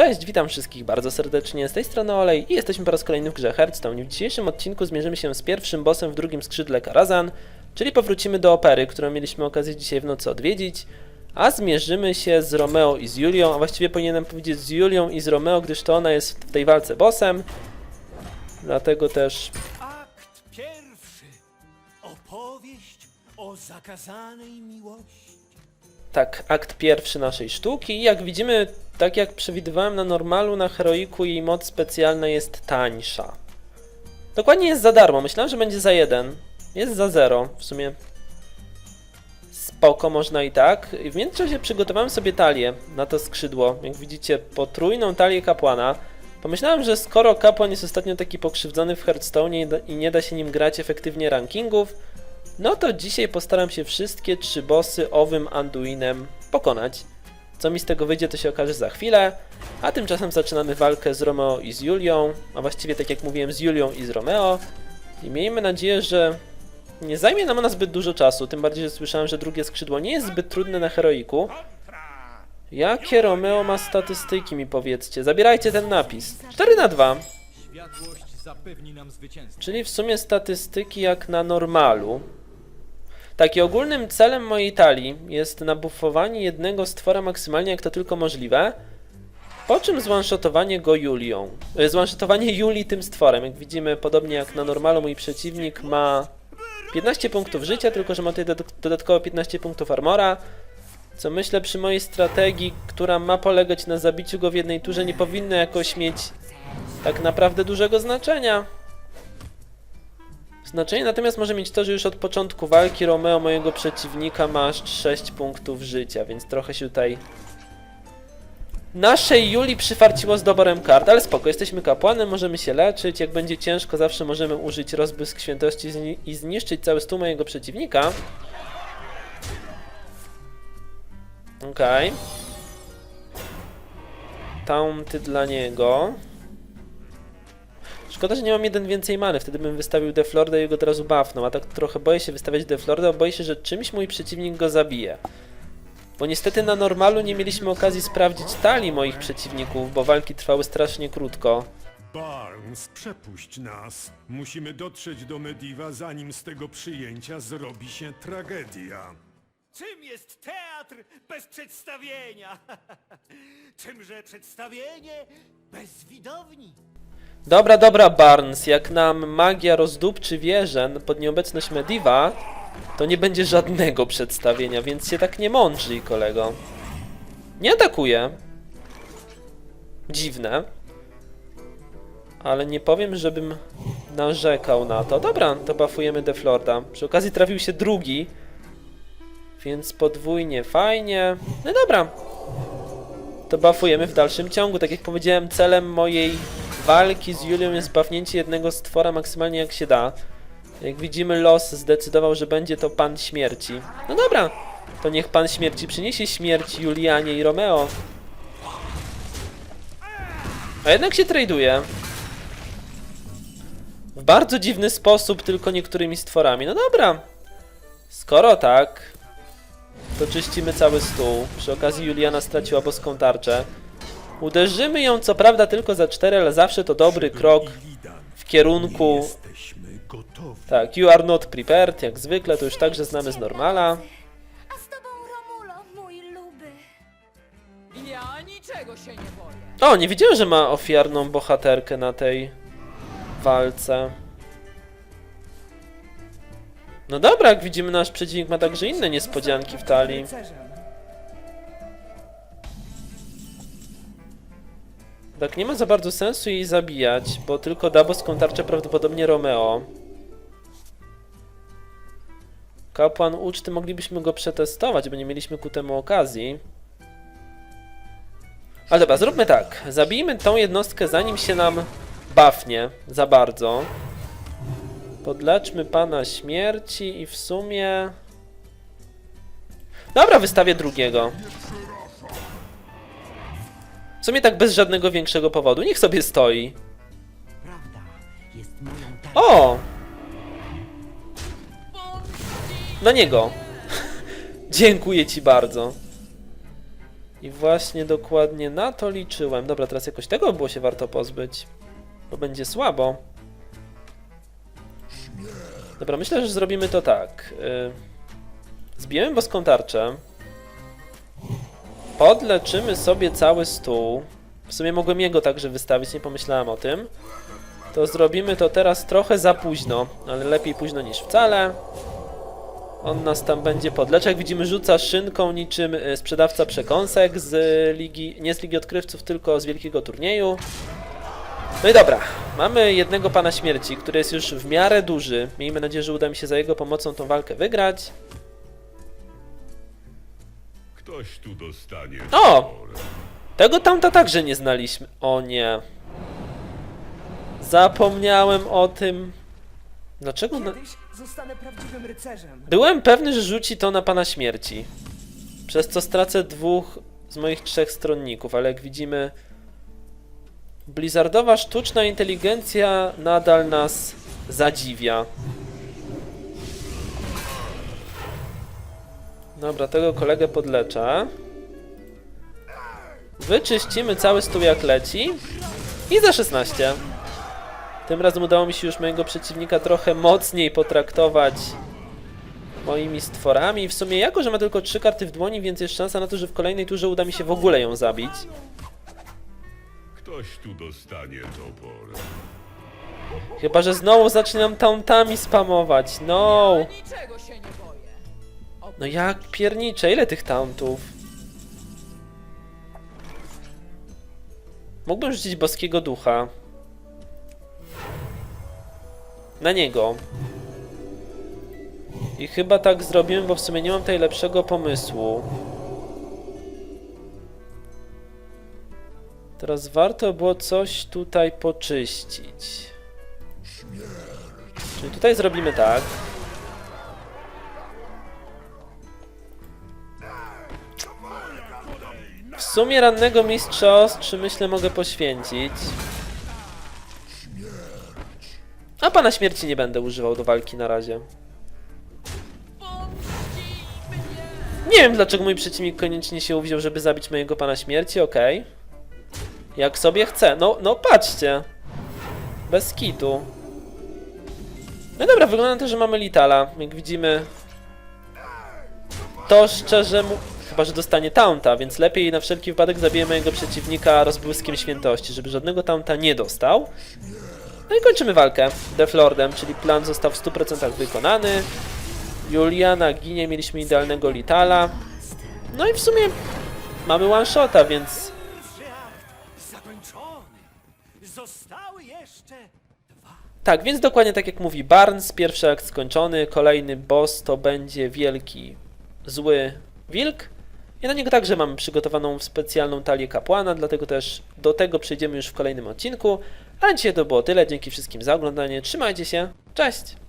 Cześć, witam wszystkich bardzo serdecznie, z tej strony Olej i jesteśmy po raz kolejny w grze Hearthstone. W dzisiejszym odcinku zmierzymy się z pierwszym bossem w drugim skrzydle Karazhan, czyli powrócimy do opery, którą mieliśmy okazję dzisiaj w nocy odwiedzić, a zmierzymy się z Romeo i z Julią, a właściwie powinienem powiedzieć z Julią i z Romeo, gdyż to ona jest w tej walce bossem. Dlatego też Akt pierwszy. Opowieść o zakazanej miłości. Tak, akt pierwszy naszej sztuki. Jak widzimy, tak jak przewidywałem na normalu, na heroiku jej moc specjalna jest tańsza. Dokładnie jest za darmo. Myślałem, że będzie za jeden. Jest za zero. W sumie spoko, można i tak. W międzyczasie przygotowałem sobie talię na to skrzydło. Jak widzicie, potrójną talię kapłana. Pomyślałem, że skoro kapłan jest ostatnio taki pokrzywdzony w Hearthstone i i nie da się nim grać efektywnie rankingów, no to dzisiaj postaram się wszystkie trzy bossy owym Anduinem pokonać. Co mi z tego wyjdzie, to się okaże za chwilę. A tymczasem zaczynamy walkę z Romeo i z Julią, a właściwie tak jak mówiłem, z Julią i z Romeo. I miejmy nadzieję, że nie zajmie nam ona zbyt dużo czasu, tym bardziej, że słyszałem, że drugie skrzydło nie jest zbyt trudne na heroiku. Jakie Romeo ma statystyki, mi powiedzcie. Zabierajcie ten napis. 4 na 2. Światłość zapewni nam zwycięstwo. Czyli w sumie statystyki jak na normalu. Taki ogólnym celem mojej talii jest nabuffowanie jednego stwora maksymalnie jak to tylko możliwe, po czym zwanshotowanie go Julią. E, Zwanshotowanie Julii tym stworem. Jak widzimy, podobnie jak na normalu mój przeciwnik ma 15 punktów życia, tylko że ma tutaj dodat- dodatkowo 15 punktów armora, co myślę przy mojej strategii, która ma polegać na zabiciu go w jednej turze, nie powinno jakoś mieć tak naprawdę dużego znaczenia. Znaczenie natomiast może mieć to, że już od początku walki Romeo mojego przeciwnika ma aż 6 punktów życia, więc trochę się tutaj naszej Julii przyfarciło z doborem kart, ale spoko, jesteśmy kapłanem, możemy się leczyć, jak będzie ciężko zawsze możemy użyć rozbłysk świętości zni- i zniszczyć cały stół mojego przeciwnika. Okej. Taunty dla niego. Szkoda, że nie mam jeden więcej many, wtedy bym wystawił Deflorda i go od razu buffnął, a tak trochę boję się wystawiać Deflorda, bo boję się, że czymś mój przeciwnik go zabije. Bo niestety na normalu nie mieliśmy okazji sprawdzić talii moich przeciwników, bo walki trwały strasznie krótko. Barnes, przepuść nas. Musimy dotrzeć do Mediwa, zanim z tego przyjęcia zrobi się tragedia. Czym jest teatr bez przedstawienia? Czymże przedstawienie bez widowni? Dobra, dobra Barnes, jak nam magia rozdupczy wieżę pod nieobecność Mediva, to nie będzie żadnego przedstawienia, więc się tak nie mądrzyj, kolego. Nie atakuje. Dziwne. Ale nie powiem, żebym narzekał na to. Dobra, to buffujemy Deflorda. Przy okazji trafił się drugi, więc podwójnie fajnie. No dobra, to buffujemy w dalszym ciągu. Tak jak powiedziałem, celem mojej walki z Julią jest buffnięcie jednego stwora maksymalnie jak się da. Jak widzimy, los zdecydował, że będzie to Pan Śmierci. No dobra, to niech Pan Śmierci przyniesie śmierć Julianie i Romeo. A jednak się traduje. W bardzo dziwny sposób, tylko niektórymi stworami. No dobra. Skoro tak, to czyścimy cały stół. Przy okazji Juliana straciła boską tarczę. Uderzymy ją co prawda tylko za 4, ale zawsze to dobry krok w kierunku... jesteśmy gotowi. Tak, you are not prepared, jak zwykle, to już także znamy z normala. A z tobą Romulo, mój luby. Ja niczego się nie boję. O, nie wiedziałem, że ma ofiarną bohaterkę na tej walce. No dobra, jak widzimy, nasz przeciwnik ma także inne niespodzianki w talii. Tak, nie ma za bardzo sensu jej zabijać, bo tylko da boską tarczę prawdopodobnie Romeo. Kapłan uczty moglibyśmy go przetestować, bo nie mieliśmy ku temu okazji. Ale dobra, zróbmy tak. Zabijmy tą jednostkę zanim się nam buffnie za bardzo. Podleczmy pana śmierci i w sumie... Dobra, wystawię drugiego. Sumie tak bez żadnego większego powodu. Niech sobie stoi. O! Na niego. Dziękuję ci bardzo. I właśnie dokładnie na to liczyłem. Dobra, teraz jakoś tego było się warto pozbyć. Bo będzie słabo. Dobra, myślę, że zrobimy to tak. Yy, Zbijemy boską tarczę. Podleczymy sobie cały stół. W sumie mogłem jego także wystawić, nie pomyślałem o tym. To zrobimy to teraz trochę za późno, ale lepiej późno niż wcale. On nas tam będzie podleczył. Jak widzimy, rzuca szynką niczym y, sprzedawca przekąsek z ligi, nie z Ligi Odkrywców, tylko z wielkiego turnieju. No i dobra, mamy jednego pana śmierci, który jest już w miarę duży. Miejmy nadzieję, że uda mi się za jego pomocą tą walkę wygrać. Ktoś tu dostanie. O! Tego tamta także nie znaliśmy. O nie. Zapomniałem o tym. Dlaczego? Na... Kiedyś zostanę prawdziwym rycerzem. Byłem pewny, że rzuci to na pana śmierci. Przez co stracę dwóch z moich trzech stronników, ale jak widzimy. Blizzardowa sztuczna inteligencja nadal nas zadziwia. Dobra, tego kolegę podleczę. Wyczyścimy cały stół jak leci. I za 16. Tym razem udało mi się już mojego przeciwnika trochę mocniej potraktować moimi stworami. W sumie jako, że ma tylko trzy karty w dłoni, więc jest szansa na to, że w kolejnej turze uda mi się w ogóle ją zabić. Ktoś tu dostanie topor. Chyba, że znowu zacznie nam tauntami spamować. No! Ja niczego się nie boję. No jak piernicze, ile tych tauntów? Mógłbym rzucić boskiego ducha. Na niego. I chyba tak zrobiłem, bo w sumie nie mam tutaj lepszego pomysłu. Teraz warto było coś tutaj poczyścić. Czyli tutaj zrobimy tak. Sumie rannego mistrza ostrzy myślę mogę poświęcić. A pana śmierci nie będę używał do walki na razie. Nie wiem dlaczego mój przeciwnik koniecznie się uwziął, żeby zabić mojego pana śmierci, okej. Jak sobie chce. No, no patrzcie. Bez kitu. No dobra, wygląda na to, że mamy Litala. Jak widzimy, to szczerze mu... Chyba, że dostanie taunta, więc lepiej na wszelki wypadek zabiję mojego przeciwnika rozbłyskiem świętości, żeby żadnego taunta nie dostał. No i kończymy walkę Death Lordem, czyli plan został w 100% wykonany. Juliana ginie, mieliśmy idealnego Litala. No i w sumie mamy one shota, więc. Tak, więc dokładnie tak jak mówi Barnes, pierwszy akt skończony, kolejny boss to będzie wielki, zły wilk. I na niego także mamy przygotowaną specjalną talię kapłana, dlatego też do tego przejdziemy już w kolejnym odcinku. A dzisiaj to było tyle, dzięki wszystkim za oglądanie, trzymajcie się, cześć!